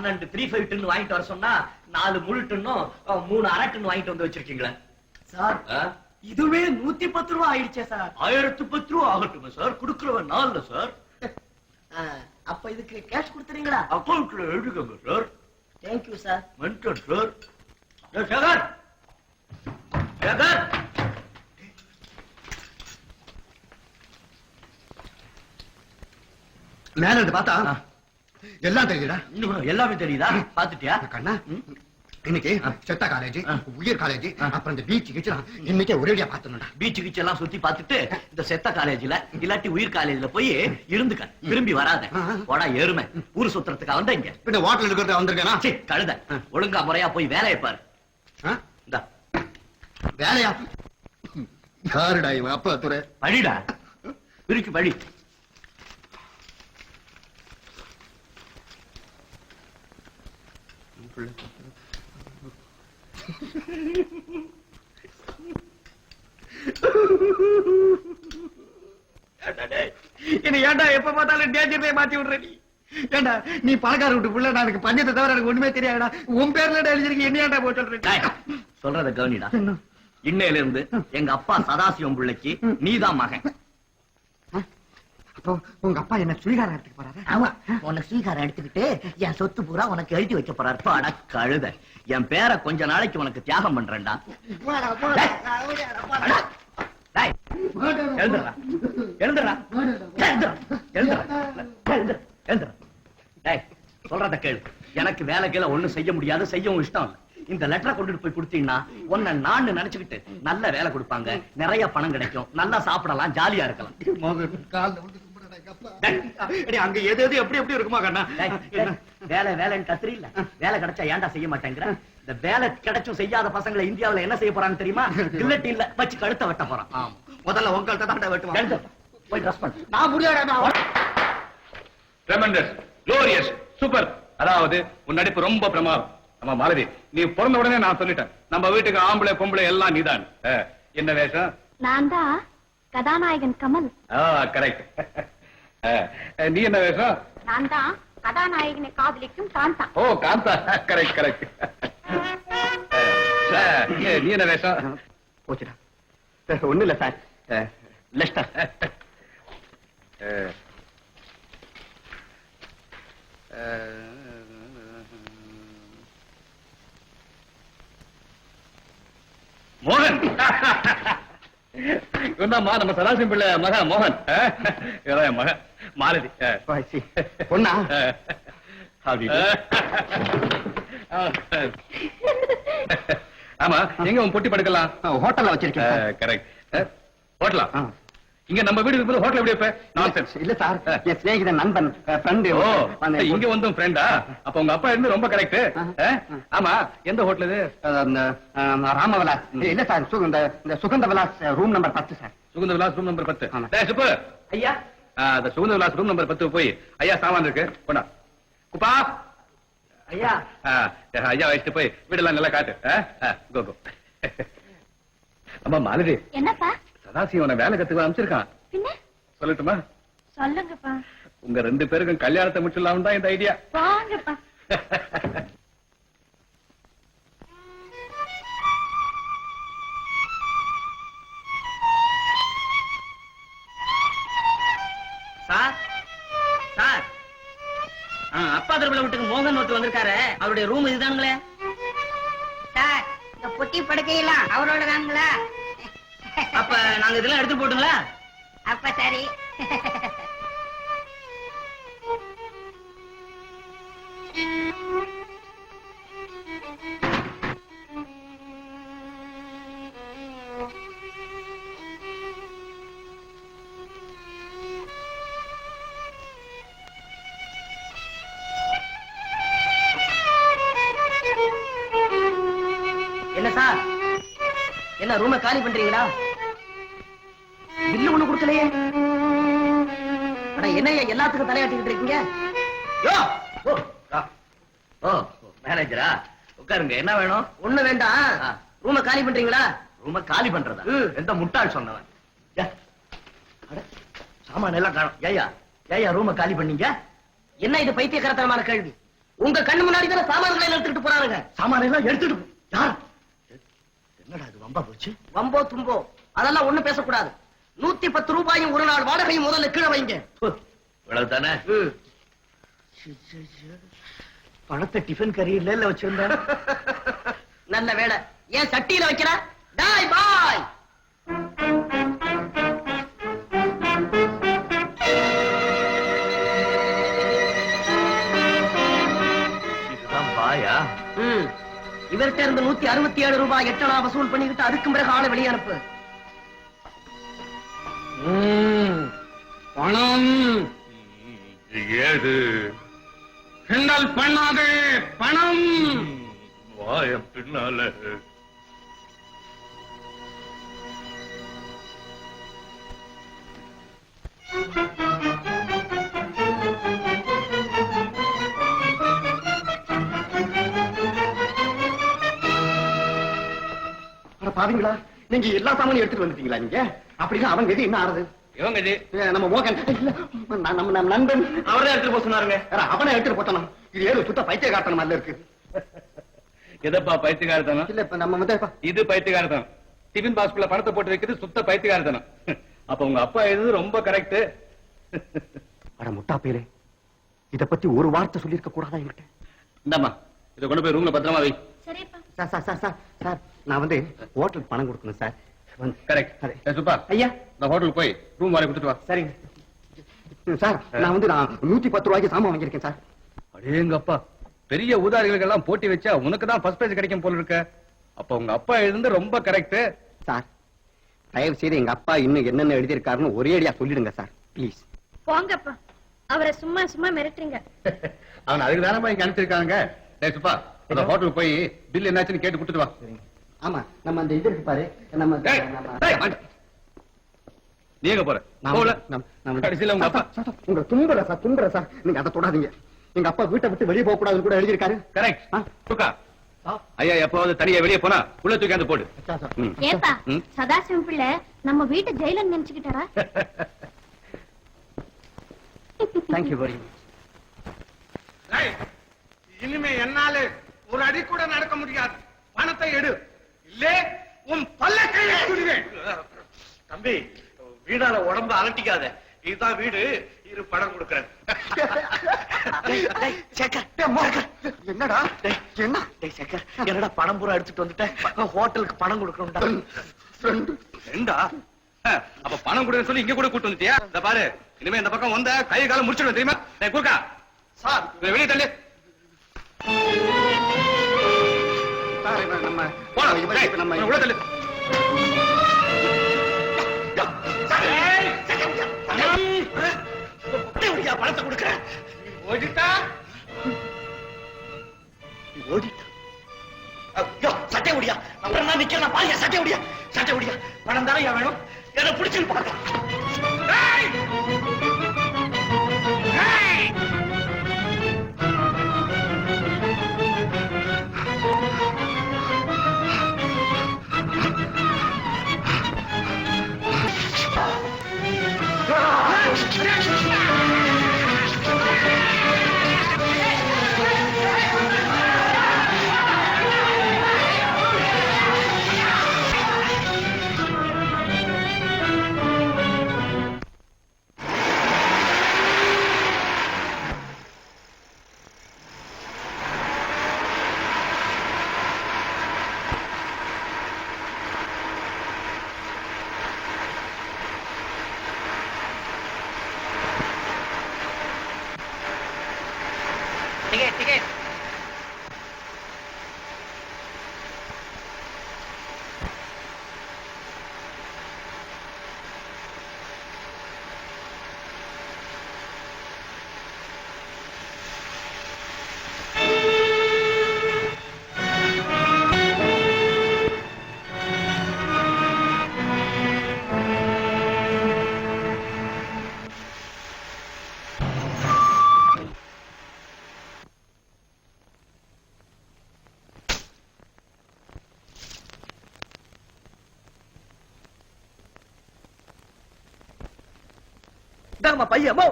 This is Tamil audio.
பன்னெண்டு த்ரீ ஃபைவ் டின்னு வாங்கிட்டு வர சொன்னா நாலு முழு டின்னும் மூணு அரை டின்னு வாங்கிட்டு வந்து வச்சிருக்கீங்களே? சார்? இதுவே நூத்தி பத்து ரூபா ஆயிடுச்சே சார். ஆயிரத்து பத்து ரூபா ஆகட்டுமே சார் கொடுக்குறவன் நாள்ல சார். அப்ப இதுக்கு கேஷ் கொடுத்துறீங்களா? அக்கௌண்ட்ல எழுதுக்கங்க sir. Thank you sir mental sir. Sekar Sekar மேல பார்த்தா. எல்லாம் தெரியுதா இன்னும் எல்லாமே தெரியுதா? பாத்துட்டியா கண்ணா இன்னைக்கு செத்த காலேஜ். உயர் காலேஜ். அப்புறம் இந்த பீச் கிச்சு இன்னைக்கே ஒரேடியா பாத்துணும்டா பீச் கீச் எல்லாம் சுத்தி பார்த்துட்டு இந்த செத்த காலேஜ்ல இல்லாட்டி உயிர் காலேஜ்ல போய் இருந்துக்க. திரும்பி வராத. போடா எருமை ஊர் சுத்துறதுக்கு வந்த இங்க. பின்ன ஹோட்டல் இருக்கிறத வந்திருக்கேனா? சீ, கழுத. ஒழுங்கா முறையா போய் வேலையை பாரு? இந்தா. வேலையா? யாருடா இவன்? அப்பா துறை படிடா பிரிச்சு படி என்ன ஏன்டா எப்ப பார்த்தாலும் டேஞ்சர்லயே மாத்தி விடுற நீ? ஏண்டா நீ பணக்கார விட்டு புள்ள நான் எனக்கு பஞ்சத்தை தவிர எனக்கு ஒண்ணுமே தெரியாதுடா. உன் பேர்ல எழுதிருக்கு என்ன ஏன்டா போட்டு டேய், சொல்றத கவனிடா. இன்னையில இருந்து எங்க அப்பா சதாசிவம் பிள்ளைக்கு நீதான் மகன். அப்போ உங்க அப்பா என்ன சுவீகாரம் எடுத்துக்க போறாரு? ஆமா உனக்கு ஸ்வீகாரம் எடுத்துக்கிட்டு என் சொத்து பூரா உனக்கு எழுதி வைக்க போறாரு. பாடா கழுத. என் பேரை கொஞ்ச நாளைக்கு உனக்கு தியாகம் பண்றேன்டா. அடா. டேய், சொல்றத கேளு. எனக்கு வேலை கீழ ஒண்ணும் செய்ய முடியாது செய்யவும் இஷ்டம் இல்ல. இந்த லெட்டரை கொண்டுட்டு போய் கொடுத்தீங்கன்னா உன்னை நான் நினைச்சுக்கிட்டு நல்ல வேலை கொடுப்பாங்க. நிறைய பணம் கிடைக்கும். நல்லா சாப்பிடலாம் ஜாலியா இருக்கலாம். அங்க எது எது எப்படி எப்படி இருக்குமா கண்ணா? வேலை வேலைன்னு கத்துறி இல்ல. வேலை கிடைச்சா ஏன்டா செய்ய மாட்டேங்கிற? இந்த வேலை கிடைச்சும் செய்யாத பசங்களை இந்தியாவுல என்ன செய்ய போறான்னு தெரியுமா? இல்லட்டி இல்ல. வச்சு கழுத்த வெட்ட போறான். முதல்ல உங்கள்ட்ட தான் வெட்டுவான். போய் ட்ரெஸ் பண்ணு. நான் முடியாடா ட்ரெமெண்டஸ் க்ளோரியஸ் சூப்பர் அதாவது உன் நடிப்பு ரொம்ப பிரமாதம். ஆமா மாலதி நீ பிறந்த உடனே நான் சொல்லிட்டேன். நம்ம வீட்டுக்கு ஆம்பளை பொம்பளை எல்லாம் நீதான். என்ன வேஷம்? நான் தான் கதாநாயகன் கமல். கரெக்ட் நீ என்ன வேஷம்? நான் தான் கதாநாயகனை காதலிக்கும் காந்தா ஓ காந்தா கரெக்ட் கரெக்ட் நீ என்ன வேஷம்? போச்சுடா. ஒண்ணு இல்ல சார். லெஸ்டர் அஹ், மோகன். நம்ம சதாசிவம் பிள்ளை மகன். மோகன் என் மகன். மாலதி. பொண்ணா. ஆமா எங்க உன் பொட்டி படுக்கலாம் ஹோட்டல்ல வச்சிருக்கேன் கரெக்ட் ஹோட்டலா? இங்க நம்ம வீடு இருக்கும்போது ஹோட்டல் எப்படி வைப்ப? நான்சென்ஸ் இல்ல சார். என் சிநேகிதன் நண்பன் ஃப்ரெண்டு ஓ இங்க வந்தும் ஃப்ரெண்டா அப்ப உங்க அப்பா இருந்து ரொம்ப கரெக்ட் ஆமா எந்த ஹோட்டல் இது? ராமவிலாஸ் இல்ல சார் சு- இந்த சுகந்த விலாஸ் ரூம் நம்பர் பத்து sir. Sugandha Vilas room number பத்து ஐயா? அந்த சுகுந்த விலாஸ் ரூம் நம்பர் பத்து போய் ஐயா சாமான் இருக்கு. கொண்டா. குப்பா. ஐயா. ஐயா வச்சுட்டு போய் வீடெல்லாம் நல்லா காட்டு. கோ கோ. அம்மா மாலதி. என்னப்பா? சதாசிவனை வேலை கத்துக்க அமைச்சிருக்கான் சொல்லட்டுமா? சொல்லுங்கப்பா. உங்க ரெண்டு பேருக்கும் கல்யாணத்தை முடிச்சிடலாம் தான் இந்த ஐடியா. வாங்கப்பா. அப்பா வீட்டுக்கு மோகன் ஒருத்தர் வந்திருக்காரு. அவருடைய ரூம் இதுதானுங்களே? சார் இந்த பொட்டி படுக்கையெல்லாம் அவரோட தானுங்களா? அப்ப நாங்க இதெல்லாம் எடுத்து போட்டுங்களா? அப்ப சரி. என்ன ரூமை காலி பண்றீங்களா? பில்லு ஒண்ணு கொடுக்கலையே. அட என்னய்யா எல்லாத்துக்கும் தலையாட்டிக்கிட்டு இருக்கீங்க? யோ ஓ ஆ. ஓ மேனேஜரா உட்காருங்க. என்ன வேணும்? ஒண்ணு வேண்டாம். ரூமை காலி பண்றீங்களா? ரூமை காலி பண்றதா? எந்த முட்டாள் சொன்னவன்? சாமான் எல்லாம் காணும். ஏயா ஏயா ரூமை காலி பண்ணீங்க? என்ன இது பைத்தியக்காரத்தனமான கேள்வி? உங்க கண்ணு முன்னாடி தானே சாமான்களை எடுத்துக்கிட்டு போறாங்க சாமான எல்லாம் எடுத்துட்டு. யார்? என்னடா இது வம்பா போச்சு? வம்போ தும்போ அதெல்லாம் ஒண்ணு பேசக்கூடாது. நூத்தி பத்து ரூபாயும் ஒரு நாள் வாடகையும் முதல்ல கீழே வைங்க. இவ்வளவுதானே? பணத்தை டிஃபன் கரியர்ல இல்ல வச்சிருந்தேன் நல்ல வேலை ஏன் சட்டியில வைக்கிற? டாய் பாய்! இவர்கிட்ட இருந்து நூத்தி அறுபத்தி ஏழு ரூபாய் எட்டனா வசூல் பண்ணிக்கிட்டு அதுக்கும் பிறகு ஆளை வெளியே அனுப்பு. பணம். ஏது? கிண்டல் பண்ணாதே பணம். வாய பின்னால. அட பாருங்களா நீங்க எல்லா சாமானையும் எடுத்துட்டு வந்துட்டீங்களா நீங்க? அப்படின்னா அவங்க எது என்ன ஆறுது? இவங்க ஏ, நம்ம மோகன். நம்ம நண்பன். அவரே எடுத்துட்டு போக சொன்னாருங்க. அவனை எடுத்துட்டு போட்டணும் இது ஏதோ சுத்த பைத்திய காட்டணும் அல்ல இருக்கு. எதப்பா பைத்தியக்காரத்தனம்? இல்ல இப்ப நம்ம வந்து இது பைத்தியக்காரத்தனம். டிஃபின் பாக்ஸ்குள்ள பணத்தை போட்டு வைக்கிறது சுத்த பைத்தியக்காரத்தனம். அப்ப உங்க அப்பா எழுது ரொம்ப கரெக்ட் அட முட்டா பேரே இத பத்தி ஒரு வார்த்தை சொல்லிருக்க கூடாதா என்கிட்ட? இந்தாம்மா இதை கொண்டு போய் ரூம்ல பத்திரமா வை. Sir sir sir sir sir. நான் வந்து ஹோட்டலுக்கு பணம் கொடுக்கணும் சார். வந்து கரெக்ட். சுப்பா. ஐயா. இந்த ஹோட்டலுக்கு போய் ரூம் வாடகை கொடுத்துட்டு வா. சரிங்க. சார் நான் வந்து நான் நூத்தி பத்து ரூபாய்க்கு சாமான் வாங்கியிருக்கேன் சார். அடேங்கப்பா பெரிய ஊதாரிகளுக்கு எல்லாம் போட்டி வச்சா உனக்கு தான் ஃபர்ஸ்ட் பிரைஸ் கிடைக்கும் போல இருக்க. அப்ப உங்க அப்பா எழுந்து ரொம்ப கரெக்ட் சார் தயவு செய்து எங்க அப்பா இன்னும் என்னென்ன எழுதியிருக்காருன்னு ஒரே அடியா சொல்லிடுங்க சார். ப்ளீஸ் போங்கப்பா அவரை சும்மா சும்மா மிரட்டுறீங்க. அவன் அதுக்கு தானே இங்க அனுப்பிச்சிருக்காங்க. சுப்பா. அந்த ஹோட்டலுக்கு போய் பில் என்னாச்சுன்னு கேட்டு கொடுத்துட்டு வா. ஆமா நம்ம அந்த இது இருக்கு பாரு. நம்ம டேய், நம்ம- டேய், வாங்க. நீ எங்க போற? நம்ம- கடைசியில உங்க அப்பா. சார், சார், சார், தும்புற சார். நீங்க அதை தொடாதீங்க. எங்க அப்பா வீட்டை விட்டு வெளியே போக கூடாதுன்னு கூட எழுதியிருக்காரு. கரெக்ட் ஆ. சுக்கா. ஐயா எப்பவாவது தனியா வெளியே போனா உள்ள தூக்கி அந்த போடு. ஏப்பா. சதாசிவம் பிள்ளை நம்ம வீட்டு ஜெயிலன் நினைச்சுக்கிட்டாரா? தேங்க்யூ வெரி மச் இனிமே என்னால ஒரு அடி கூட நடக்க முடியாது. பணத்தை எடு. இல்லே உன் பல்லக்கை எடுத்துடுவேன் தம்பி வீடால உடம்ப அலட்டிக்காத. இதுதான் வீடு. இரு பணம் கொடுக்கறேன். என்னடா? என்ன? டேய் சேகர் என்னடா பணம் பூரா எடுத்துட்டு வந்துட்டேன் ஹோட்டலுக்கு பணம் கொடுக்கணும்டா. அப்ப பணம் கொடுன்னு சொல்லி இங்க கூட கூட்டு வந்துட்டியா? இந்த பாரு. இனிமே இந்த பக்கம் வந்த கை காலம் முடிச்சிடும் தெரியுமா? டேய் குறுக்கா. சார். வெளியே தள்ளு. நம்ம இப்ப நம்ம உள்ள தள்ளு. இதாங்கம்மா பையமோ